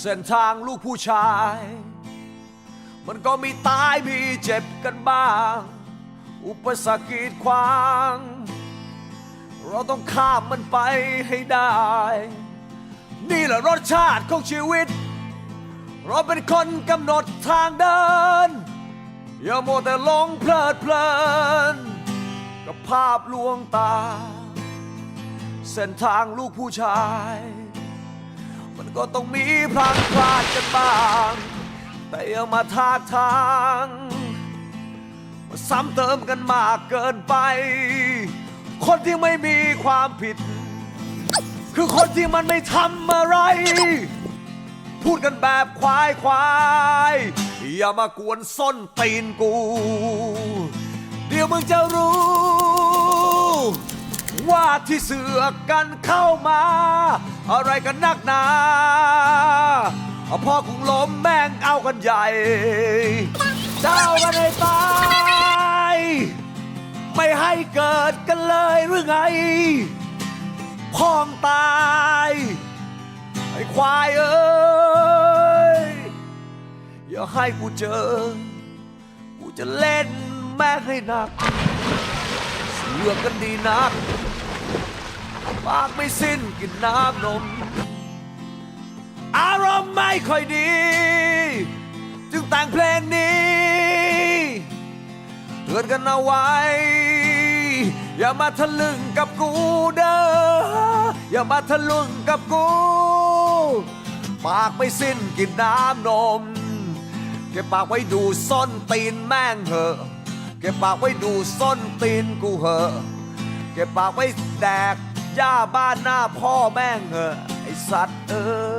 เส้นทางลูกผู้ชาย มันก็มีตายมีเจ็บกันบ้าง อุปสรรคกีดขวาง เราต้องข้ามมันไปให้ได้ นี่แหละรสชาติของชีวิต เราเป็นคนกำหนดทางเดิน อย่าโมแต่หลงเพลิดเพลิน กับภาพลวงตา เส้นทางลูกผู้ชาย ก็ต้องมีพลาดพลาดกันบ้าง แต่อย่ามาทาทางมาซ้ำเติมกันมากเกินไป คนที่ไม่มีความผิด คือคนที่มันไม่ทำอะไร พูดกันแบบควายควายอย่ามากวนส้นตีนกู เดี๋ยวมึงจะรู้ ว่าที่เสือกกันเข้ามา อะไรกันนักหนาพ่อคงล้มแม่งเอากันใหญ่เจ้ากันให้ตายไม่ให้เกิดกันเลยหรือไงพ้องตายไอ้ควายเอ้ยอย่าให้กูเจอ กูจะเล่นแม่งให้หนักเสือกกันดีนัก ปากไม่สิ้นกินน้ำนม อารมณ์ไม่ค่อยดี จึงแต่งเพลงนี้เตือนกันเอาไว้ อย่ามาทะลึ่งกับกูเด้ออย่ามาทะลึ่งกับกู ปากไม่สิ้นกินน้ำนม เก็บปากไว้ดูส้นตีนแม่งเหอะเก็บปากไว้ดูส้นตีนกูเหอะ เก็บปากไว้แดก ย่าบ้านหน้าพ่อแม่งเหอะไอสัตว์เอ้